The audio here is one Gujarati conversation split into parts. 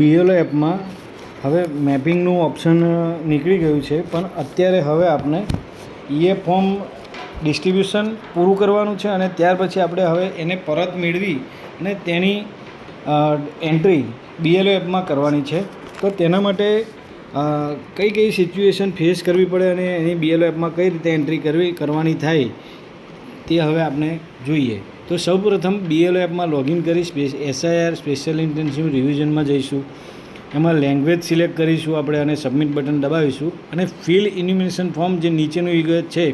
બીએલઓ એપમાં હવે મેપિંગનું ઓપ્શન નીકળી ગયું છે, પણ અત્યારે હવે આપણે ઈએ ફોર્મ ડિસ્ટ્રીબ્યુશન પૂરું કરવાનું છે અને ત્યાર પછી આપણે હવે એને પરત મેળવી અને તેની એન્ટ્રી બીએલઓ એપમાં કરવાની છે. તો તેના માટે કઈ કઈ સિચ્યુએશન ફેસ કરવી પડે અને એની બીએલઓ એપમાં કઈ રીતે એન્ટ્રી કરવી, કરવાની થાય, તે હવે આપણે જોઈએ. તો સૌપ્રથમ બીએલઓ એપમાં લોગિન કરી સ્પેસ એસઆઈઆર સ્પેશિયલ ઇન્ટેન્સિવ રિવિઝનમાં જઈશું. એમાં લેંગ્વેજ સિલેક્ટ કરીશું આપણે અને સબમિટ બટન દબાવીશું. અને ફિલ ઇન્યુમિનેશન ફોર્મ જે નીચેનું વિગત છે,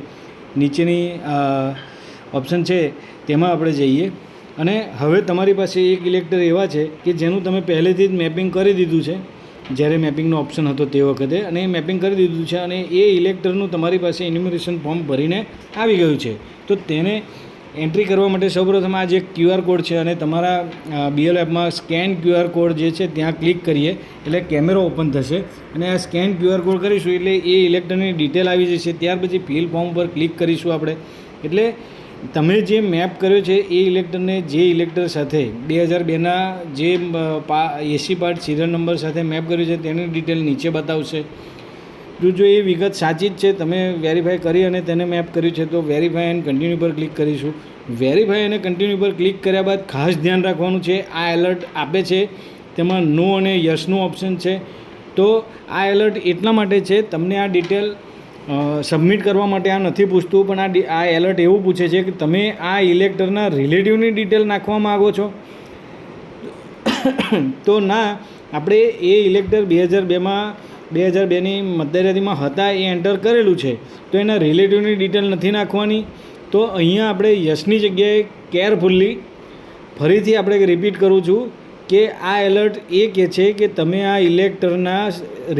નીચેની ઓપ્શન છે, તેમાં આપણે જઈએ. અને હવે તમારી પાસે એક ઇલેક્ટર એવા છે કે જેનું તમે પહેલેથી જ મેપિંગ કરી દીધું છે. જ્યારે મેપિંગનો ઓપ્શન હતો તે વખતે અને એ મેપિંગ કરી દીધું છે અને એ ઇલેક્ટરનું તમારી પાસે ઇન્યુમિનેશન ફોર્મ ભરીને આવી ગયું છે. તો તેને એન્ટ્રી કરવા માટે સૌપ્રથમ આ જે ક્યુઆર કોડ છે અને તમારા બીએલ એપમાં સ્કેન ક્યુઆર કોડ જે છે ત્યાં ક્લિક કરીએ, એટલે કેમેરો ઓપન થશે. અને આ સ્કેન ક્યુઆર કોડ કરીશું એટલે એ ઇલેક્ટરની ડિટેલ આવી જશે. ત્યાર પછી ફિલ ફોર્મ પર ક્લિક કરીશું આપણે. એટલે તમે જે મેપ કર્યો છે એ ઇલેક્ટરને જે ઇલેક્ટર સાથે, બે હજાર બેના જે એસી પાર્ટ સિરિયલ નંબર સાથે મેપ કર્યું છે તેની ડિટેલ નીચે બતાવશે. જો જો એ વિગત સાચી જ છે, તમે વેરીફાઈ કરી અને તેને મેપ કર્યું છે, તો વેરીફાઈ એન્ડ કન્ટિન્યુ પર ક્લિક કરીશું. વેરીફાઈ અને કન્ટિન્યુ પર ક્લિક કર્યા બાદ ખાસ ધ્યાન રાખવાનું છે, આ એલર્ટ આપે છે, તેમાં નો અને યસનું ઓપ્શન છે. તો આ એલર્ટ એટલા માટે છે, તમને આ ડિટેલ સબમિટ કરવા માટે આ નથી પૂછતું, પણ આ આ એલર્ટ એવું પૂછે છે કે તમે આ ઇલેક્ટરના રિલેટિવની ડિટેલ નાખવા માગો છો. તો ના, આપણે એ ઇલેક્ટર બે હજાર બેમાં બે હજાર બેની મતદાર હતા એ એન્ટર કરેલું છે. તો એના રિલેટિવની ડિટેલ નથી નાખવાની. તો અહીંયા આપણે યશની જગ્યાએ કેરફુલ્લી ફરીથી આપણે રિપીટ કરું છું કે આ એલર્ટ એ કહે છે કે તમે આ ઇલેક્ટરના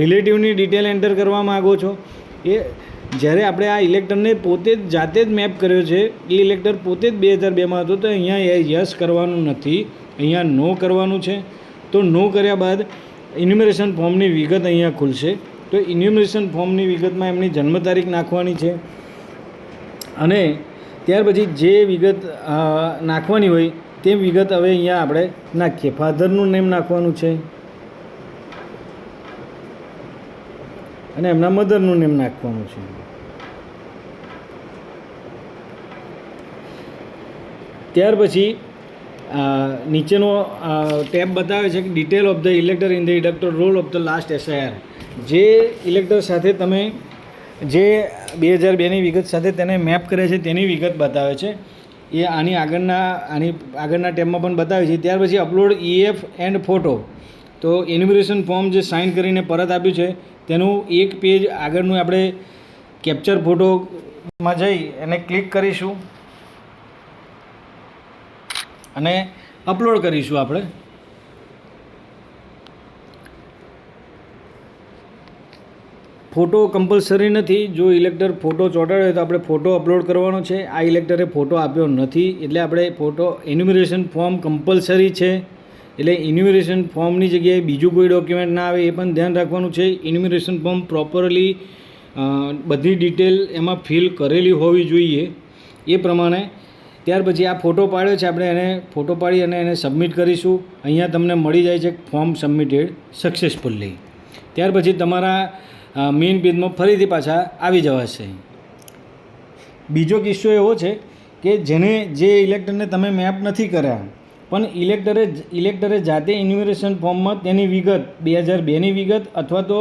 રિલેટિવની ડિટેલ એન્ટર કરવા માગો છો. એ જ્યારે આપણે આ ઇલેક્ટરને પોતે જ જાતે જ મેપ કર્યો છે, એ ઇલેક્ટર પોતે જ બે હજાર બેમાં હતો, તો અહીંયા યસ કરવાનું નથી. અહીંયા નો કરવાનું છે. તો નો કર્યા બાદ ઇન્યુમરેશન ફોર્મની વિગત અહીંયા ખુલશે. તો ઇન્યુમરેશન ફોર્મની વિગતમાં એમની જન્મ તારીખ નાખવાની છે. અને ત્યાર પછી જે વિગત નાખવાની હોય તે વિગત હવે અહીંયા આપણે નાખીએ. ફાધરનું નેમ નાખવાનું છે. અને એમના મધરનું નેમ નાખવાનું છે. ત્યાર પછી નીચેનો ટેબ બતાવે છે કે detail of the elector in the elector roll of the last SIR જે ઇલેક્ટર સાથે તમે જે બે હજાર બેની વિગત સાથે તેને મેપ કરે છે, તેની વિગત બતાવે છે. એ આની આગળના આની આગળના ટેબમાં પણ બતાવે છે. ત્યાર પછી અપલોડ ઈએફ એન્ડ ફોટો તો એન્યુમરેશન ફોર્મ જે સાઇન કરીને પરત આપ્યું છે, તેનું એક પેજ આગળનું આપણે કેપ્ચર ફોટોમાં જઈ એને ક્લિક કરીશું. અને અપલોડ કરીશું આપણે. ફોટો કમ્પલસરી નથી. જો ઇલેક્ટર ફોટો ચોંટાડ્યો તો આપણે ફોટો અપલોડ કરવાનો છે. આ ઇલેક્ટરે ફોટો આપ્યો નથી. એટલે આપણે ફોટો એન્યુમરેશન ફોર્મ કમ્પલસરી છે. એટલે ઇન્યુમરેશન ફોર્મની જગ્યાએ બીજું કોઈ ડોક્યુમેન્ટ ના આવે એ પણ ધ્યાન રાખવાનું છે. ઇન્યુમરેશન ફોર્મ પ્રોપરલી બધી ડિટેલ એમાં ફિલ કરેલી હોવી જોઈએ. એ પ્રમાણે ત્યાર પછી આ ફોટો પાડ્યો છે આપણે, એને ફોટો પાડી અને એને સબમિટ કરીશું. અહીંયા તમને મળી જાય છે ફોર્મ સબમિટેડ સક્સેસફુલ્લી ત્યાર પછી તમારા મેઇન પેજમાં ફરીથી પાછા આવી જવાશે બીજો કિસ્સો એવો છે કે જેને, જે ઇલેક્ટરને તમે મેપ નથી કર્યા, પણ ઇલેક્ટરે ઇલેક્ટરે જાતે ઇન્યુમરેશન ફોર્મમાં તેની વિગત, બે હજાર બેની વિગત અથવા તો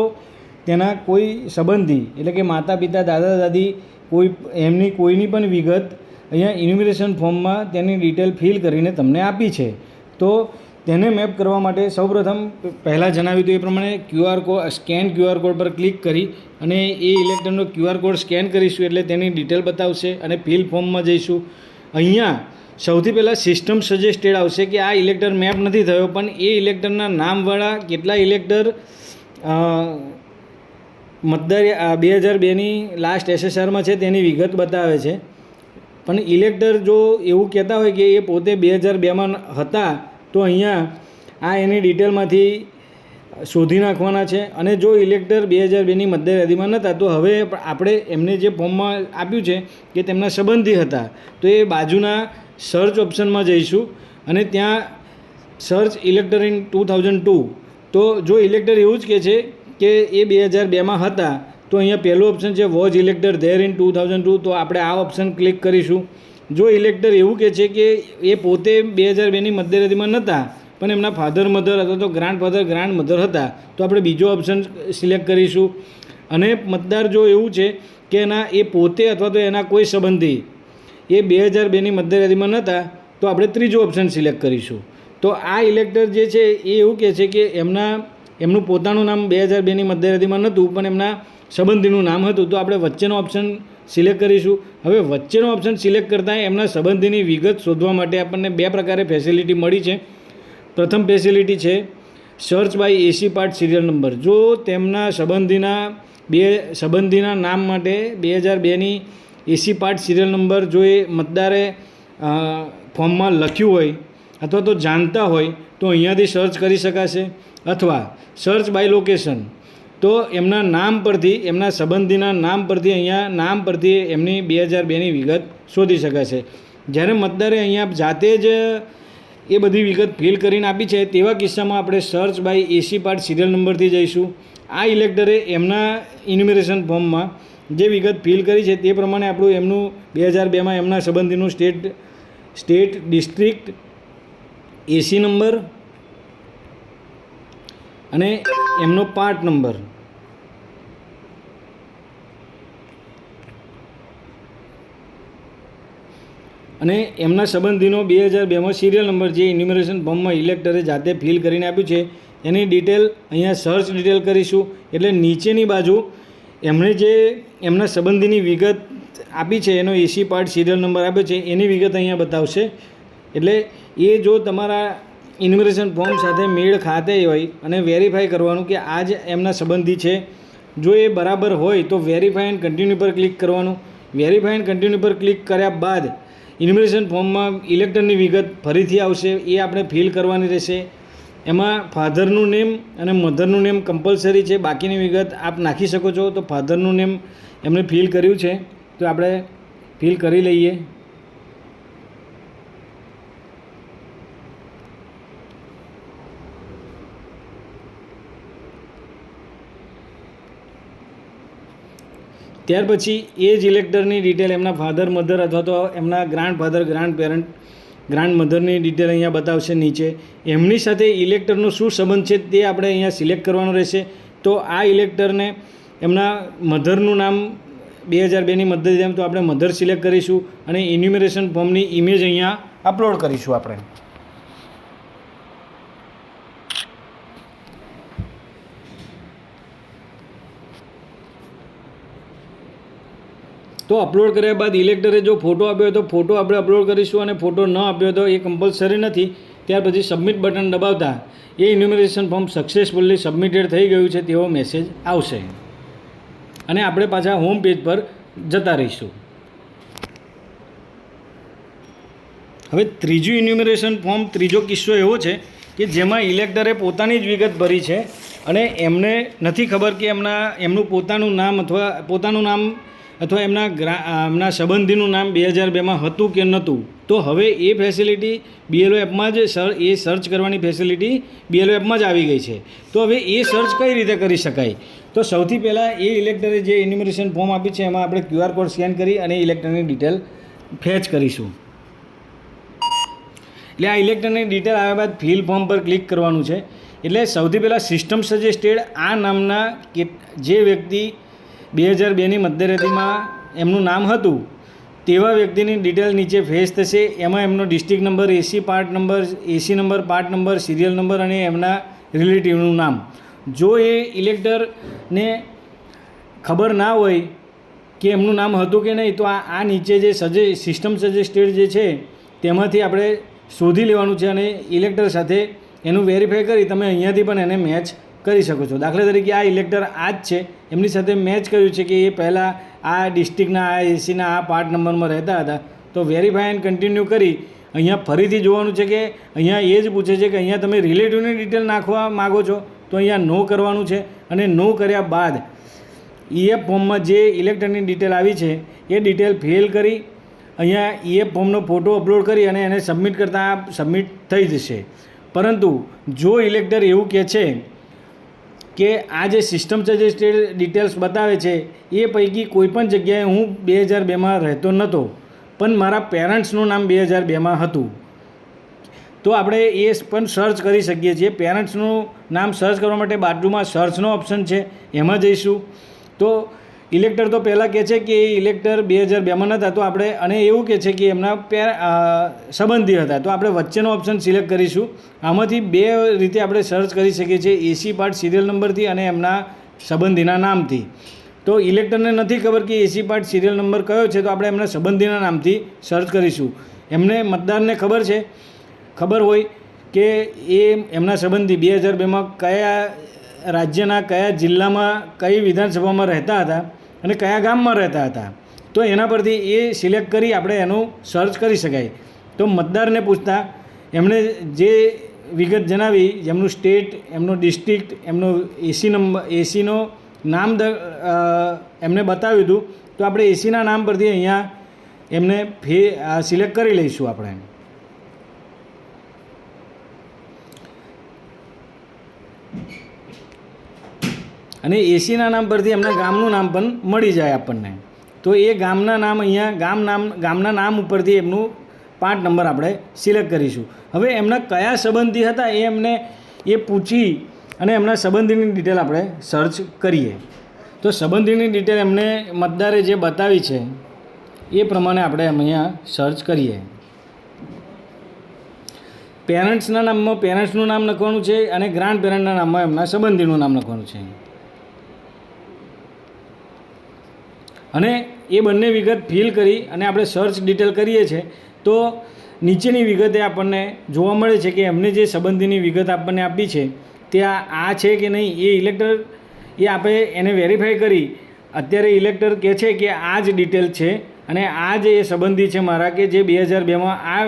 તેના કોઈ સંબંધી, એટલે કે માતા પિતા દાદા દાદી કોઈ, એમની કોઈની પણ વિગત અહીંયા ઇન્યુમરેશન ફોર્મમાં તેની ડિટેલ ફિલ કરીને તમને આપી છે. તો તેને મેપ કરવા માટે સૌપ્રથમ પહેલાં જણાવ્યું હતું એ પ્રમાણે QR code scan QR code પર ક્લિક કરી અને એ ઇલેક્ટ્રોનનો ક્યુઆર કોડ સ્કેન કરીશું એટલે તેની ડિટેલ બતાવશે અને ફિલ ફોર્મમાં જઈશું. અહીંયા સૌથી પહેલાં સિસ્ટમ સજેસ્ટેડ આવશે કે આ ઇલેક્ટર મેપ નથી થયો, પણ એ ઇલેક્ટરના નામવાળા કેટલા ઇલેક્ટર મતદાર બે હજાર બેની લાસ્ટ એસએસઆરમાં છે તેની વિગત બતાવે છે. પણ ઇલેક્ટર જો એવું કહેતા હોય કે એ પોતે બે હજાર બેમાં હતા, તો અહીંયા આ એની ડિટેલમાંથી શોધી નાખવાના છે. અને જો ઇલેક્ટર બે હજાર બેની મતદાર નહોતા તો હવે આપણે એમને જે ફોર્મમાં આપ્યું છે કે તેમના સંબંધી હતા, તો એ બાજુના સર્ચ ઓપ્શનમાં જઈશું. અને ત્યાં search elector in two thousand two, તો જો ઇલેક્ટર એવું જ કહે છે કે એ બે હજાર બેમાં હતા તો અહીંયા પહેલું ઓપ્શન છે was elector there in two thousand two તો આપણે આ ઓપ્શન ક્લિક કરીશું. જો ઇલેક્ટર એવું કહે છે કે એ પોતે બે હજાર બેની મધ્યરાતિમાં નહોતા, પણ એમના ફાધર મધર અથવા તો ગ્રાન્ડ ફાધર ગ્રાન્ડ મધર હતા, તો આપણે બીજો ઓપ્શન સિલેક્ટ કરીશું. અને મતદાર જો એવું છે કે એના, એ પોતે અથવા તો એના કોઈ સંબંધી એ બે હજાર બેની મધ્યરાતિમાં નહોતા, તો આપણે ત્રીજો ઓપ્શન સિલેક્ટ કરીશું. તો આ ઇલેક્ટર જે છે એ એવું કહે છે કે એમના, એમનું પોતાનું નામ બે હજાર બેની મધ્યરાતિમાં નહોતું, પણ એમના સંબંધીનું નામ હતું, તો આપણે વચ્ચેનો ઓપ્શન સિલેક્ટ કરીશું. હવે વચ્ચેનો ઓપ્શન સિલેક્ટ કરતાં એમના સંબંધીની વિગત શોધવા માટે આપણને બે પ્રકારે ફેસિલિટી મળી છે. પ્રથમ ફેસિલિટી છે search by AC part serial number જો તેમના સંબંધીના બે સંબંધીના નામ માટે બે હજાર બેની એસી પાર્ટ સિરિયલ નંબર જો એ મતદારે ફોર્મમાં લખ્યું હોય અથવા તો જાણતા હોય, તો અહીંયાથી સર્ચ કરી શકાશે. અથવા સર્ચ બાય લોકેશન તો એમના નામ પરથી, એમના સંબંધીના નામ પરથી અહીંયા નામ પરથી એમની બે હજાર બેની વિગત શોધી શકાશે. જ્યારે મતદારે અહીંયા જાતે જ એ બધી વિગત ફિલ કરીને આપી છે, તેવા કિસ્સામાં આપણે search by AC part serial નંબરથી જઈશું. આ ઇલેક્ટરે એમના ઇન્યુમરેશન ફોર્મમાં જે વિગત ફિલ કરી છે, તે પ્રમાણે આપણું એમનું બે હજાર બેમાં એમના સંબંધીનું state state district AC number અને એમનો પાર્ટ નંબર અને એમના સંબંધીનો બે હજાર બેમાં સિરિયલ નંબર જે ઇન્યુમરેશન ફોર્મમાં ઇલેક્ટરે જાતે ફિલ કરીને આપ્યું છે, એની ડિટેલ અહીંયા સર્ચ ડિટેલ કરીશું. એટલે નીચેની બાજુ એમણે જે એમના સંબંધીની વિગત આપી છે, એનો એસી પાર્ટ સિરિયલ નંબર આપ્યો છે, એની વિગત અહીંયા બતાવશે. એટલે એ જો તમારા ઇન્યુમરેશન ફોર્મ સાથે મેળ ખાતે હોય અને વેરીફાઈ કરવાનું કે આ જ એમના સંબંધી છે. જો એ બરાબર હોય તો વેરીફાઈ એન્ડ કન્ટિન્યુ પર ક્લિક કરવાનું. વેરીફાઈ એન્ડ કન્ટિન્યુ પર ક્લિક કર્યા બાદ ઇન્વિરેશન ફોર્મમાં ઇલેક્ટરની વિગત ફરીથી આવશે. એ આપણે ફિલ કરવાની રહેશે. એમાં ફાધરનું નેમ અને મધરનું નેમ કમ્પલસરી છે. બાકીની વિગત આપ નાખી શકો છો. તો ફાધરનું નેમ એમણે ફિલ કર્યું છે. તો આપણે ફિલ કરી લઈએ. ત્યાર પછી એ જ ઇલેક્ટરની ડિટેલ એમના ફાધર મધર અથવા તો એમના grandfather grandparent grand મધરની ડિટેલ અહીંયા બતાવશે નીચે. એમની સાથે ઇલેક્ટરનો શું સંબંધ છે તે આપણે અહીંયા સિલેક્ટ કરવાનો રહેશે. તો આ ઇલેક્ટરને એમના મધરનું નામ બે હજાર બેની મધર જેમ તો આપણે મધર સિલેક્ટ કરીશું અને ઇન્યુમરેશન ફોર્મની ઇમેજ અહીંયા અપલોડ કરીશું આપણે. તો અપલોડ કર્યા બાદ ઇલેક્ટરે જો ફોટો આપ્યો તો ફોટો આપણે અપલોડ કરીશું અને ફોટો ન આપ્યો તો એ કમ્પલસરી નથી. ત્યાર પછી સબમિટ બટન દબાવતા એ ઇન્યુમરેશન ફોર્મ સક્સેસફુલી સબમિટેડ થઈ ગયું છે તેવો મેસેજ આવશે. અને આપણે પાછા હોમ પેજ પર જતા રહીશું. હવે ત્રીજું ઇન્યુમરેશન ફોર્મ ત્રીજો કિસ્સો એવો છે કે જેમાં ઇલેક્ટરે પોતાની જ વિગત ભરી છે અને એમને નથી ખબર કે એમના, એમનું પોતાનું નામ અથવા પોતાનું નામ અથવા એમના ગ્રા એમના સંબંધીનું નામ બે હજાર બેમાં હતું કે નહોતું. તો હવે એ ફેસિલિટી બીએલઓ એપમાં જ સર એ સર્ચ કરવાની ફેસિલિટી બીએલઓ એપમાં જ આવી ગઈ છે. તો હવે એ સર્ચ કઈ રીતે કરી શકાય? તો સૌથી પહેલાં એ ઇલેક્ટરે જે ઇન્યુમરેશન ફોર્મ આપી છે, એમાં આપણે ક્યુઆર કોડ સ્કેન કરી અને ઇલેક્ટરની ડિટેલ ફેચ કરીશું. એટલે આ ઇલેક્ટ્રોનિક ડિટેલ આવ્યા બાદ ફિલ ફોર્મ પર ક્લિક કરવાનું છે. એટલે સૌથી પહેલાં સિસ્ટમ સજેસ્ટેડ આ નામના કે જે વ્યક્તિ બે હજાર બેની મધ્યરેતીમાં એમનું નામ હતું. તેવા વ્યક્તિની ડિટેલ નીચે ફેસ થશે. એમાં એમનો district number AC part number AC number, part number, serial number અને એમના રિલેટિવનું નામ. જો એ ઇલેક્ટરને ખબર ના હોય કે એમનું નામ હતું કે નહીં, તો આ આ નીચે જે સજે, સિસ્ટમ સજેસ્ટેડ જે છે, તેમાંથી આપણે શોધી લેવાનું છે અને ઇલેક્ટર સાથે એનું વેરીફાઈ કરી તમે અહીંયાથી પણ એને મેચ કરી શકો છો. દાખલા તરીકે આ ઇલેક્ટર આ જ છે. એમની સાથે મેચ કર્યું છે કે એ પહેલાં આ ડિસ્ટ્રિક્ટના આ એસીના આ પાર્ટ નંબરમાં રહેતા હતા. તો વેરીફાઈ એન્ડ કન્ટિન્યુ કરી અહીંયા ફરીથી જોવાનું છે કે અહીંયા એ જ પૂછે છે કે અહીંયા તમે રિલેટિવની ડિટેલ નાખવા માગો છો તો અહીંયા નો કરવાનું છે અને નો કર્યા બાદ ઈએફ ફોર્મમાં જે ઇલેક્ટરની ડિટેલ આવી છે, એ ડિટેલ ફેલ કરી અહીંયા ઈએફ ફોર્મનો ફોટો અપલોડ કરી અને એને સબમિટ કરતાં સબમિટ થઈ જશે. પરંતુ જો ઇલેક્ટર એવું કહે છે કે આ જે સિસ્ટમ સજેસ્ટેડ ડિટેલ્સ બતાવે છે, એ પૈકી કોઈપણ જગ્યાએ હું બે હજાર બેમાં રહેતો નહોતો પણ મારા પેરેન્ટ્સનું નામ બે હજાર બેમાં હતું. તો આપણે એ પણ સર્ચ કરી શકીએ છીએ. પેરેન્ટ્સનું નામ સર્ચ કરવા માટે બાજુમાં સર્ચનો ઓપ્શન છે, એમાં જઈશું. તો ઇલેક્ટર તો પહેલાં કહે છે કે એ ઇલેક્ટર બે હજાર બેમાં નહોતા તો આપણે, અને એવું કહે છે કે એમના સંબંધી હતા. તો આપણે વચ્ચેનો ઓપ્શન સિલેક્ટ કરીશું. આમાંથી બે રીતે આપણે સર્ચ કરી શકીએ છીએ. એસી પાર્ટ સિરિયલ નંબરથી અને એમના સંબંધીના નામથી. તો ઇલેક્ટરને નથી ખબર કે એસી પાર્ટ સિરિયલ નંબર કયો છે, તો આપણે એમના સંબંધીના નામથી સર્ચ કરીશું. એમને મતદારને ખબર છે. ખબર હોય કે એ એમના સંબંધી બે હજાર બેમાં કયા રાજ્યના કયા જિલ્લામાં કઈ વિધાનસભામાં રહેતા હતા અને કયા ગામમાં રહેતા હતા? તો એના પરથી એ સિલેક્ટ કરી આપણે એનું સર્ચ કરી શકાય. તો મતદારને પૂછતા એમણે જે વિગત જણાવી જેમનું સ્ટેટ, એમનો ડિસ્ટ્રિક્ટ, એમનો એસી નંબર એસીનો નામ એમને બતાવ્યું હતું. તો આપણે એસીના નામ પરથી અહીંયા એમને ફે સિલેક્ટ કરી લઈશું આપણે. અને એસીના નામ પરથી એમના ગામનું નામ પણ મળી જાય આપણને. તો એ ગામના નામ અહીંયા, ગામ નામ, ગામના નામ ઉપરથી એમનું પાંચ નંબર આપણે સિલેક્ટ કરીશું. હવે એમના કયા સંબંધી હતા એ એમને એ પૂછી અને એમના સંબંધીની ડિટેલ આપણે સર્ચ કરીએ. તો સંબંધીની ડિટેલ એમને મતદારે જે બતાવી છે, એ પ્રમાણે આપણે અહીંયા સર્ચ કરીએ. પેરેન્ટ્સના નામમાં પેરેન્ટ્સનું નામ લખવાનું છે અને ગ્રાન્ડ પેરેન્ટના નામમાં એમના સંબંધીનું નામ લખવાનું છે. અને એ બંને વિગત ફિલ કરી અને આપણે સર્ચ ડિટેલ કરીએ છીએ, તો નીચેની વિગતે આપણને જોવા મળે છે કે એમને જે સંબંધીની વિગત આપણને આપી છે તે આ છે કે નહીં, એ ઇલેક્ટર એ આપણે એને વેરીફાઈ કરી. અત્યારે ઇલેક્ટર કહે છે કે આ જ ડિટેલ છે અને આ જે એ સંબંધી છે મારા, કે જે બે હજાર બેમાં આ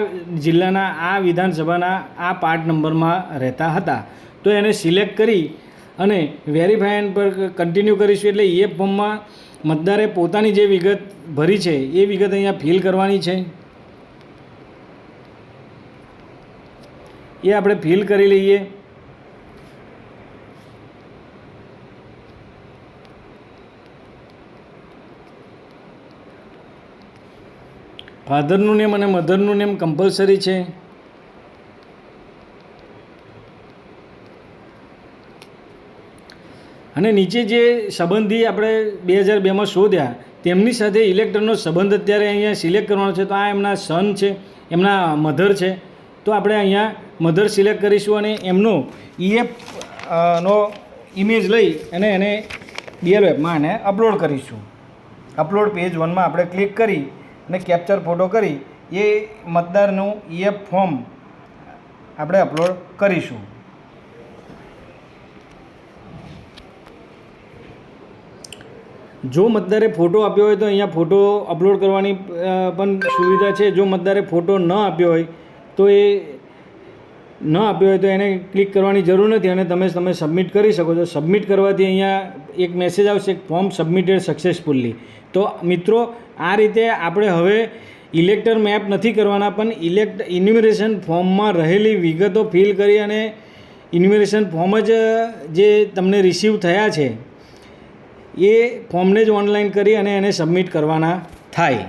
જિલ્લાના, આ વિધાનસભાના, આ પાર્ટ નંબરમાં રહેતા હતા. તો એને સિલેક્ટ કરી અને વેરીફાઈ પર કન્ટિન્યુ કરીશું એટલે એ ફોર્મમાં મતદારે પોતાની જે વિગત ભરી છે, એ વિગત અહીંયા ફિલ કરવાની છે. એ આપણે ફિલ કરી લઈએ. ફાધરનું નેમ અને મધરનું નેમ કમ્પલસરી છે. અને નીચે જે સંબંધી આપણે બે હજાર બેમાં શોધ્યા, તેમની સાથે ઇલેક્ટ્રોનનો સંબંધ અત્યારે અહીંયા સિલેક્ટ કરવાનો છે. તો આ એમના સન છે, એમના મધર છે. તો આપણે અહીંયા મધર સિલેક્ટ કરીશું અને એમનો ઈએફ નો ઇમેજ લઈ અને એને બીએલ વેબમાં એને અપલોડ કરીશું. અપલોડ પેજ વનમાં આપણે ક્લિક કરી અને કેપ્ચર ફોટો કરી એ મતદારનું ઈએફ ફોર્મ આપણે અપલોડ કરીશું. જો મતદારે ફોટો આપ્યો હોય તો અહીંયા ફોટો અપલોડ કરવાની પણ સુવિધા છે. જો મતદારે ફોટો ન આપ્યો હોય તો એ ન આપ્યો હોય તો એને ક્લિક કરવાની જરૂર નથી અને તમે તમે સબમિટ કરી શકો છો. સબમિટ કરવાથી અહીંયા એક મેસેજ આવશે ફોર્મ સબમિટેડ સક્સેસફુલ્લી તો મિત્રો, આ રીતે આપણે હવે ઇલેક્ટર મેપ નથી કરવાના, પણ ઇલેક્ટ ઇન્યુમરેશન ફોર્મમાં રહેલી વિગતો ફિલ કરી અને ઇન્યુમરેશન ફોર્મ જ, જે તમને રિસીવ થયા છે એ ફોર્મને જ ઓનલાઈન કરી અને એને સબમિટ કરવાના થાય.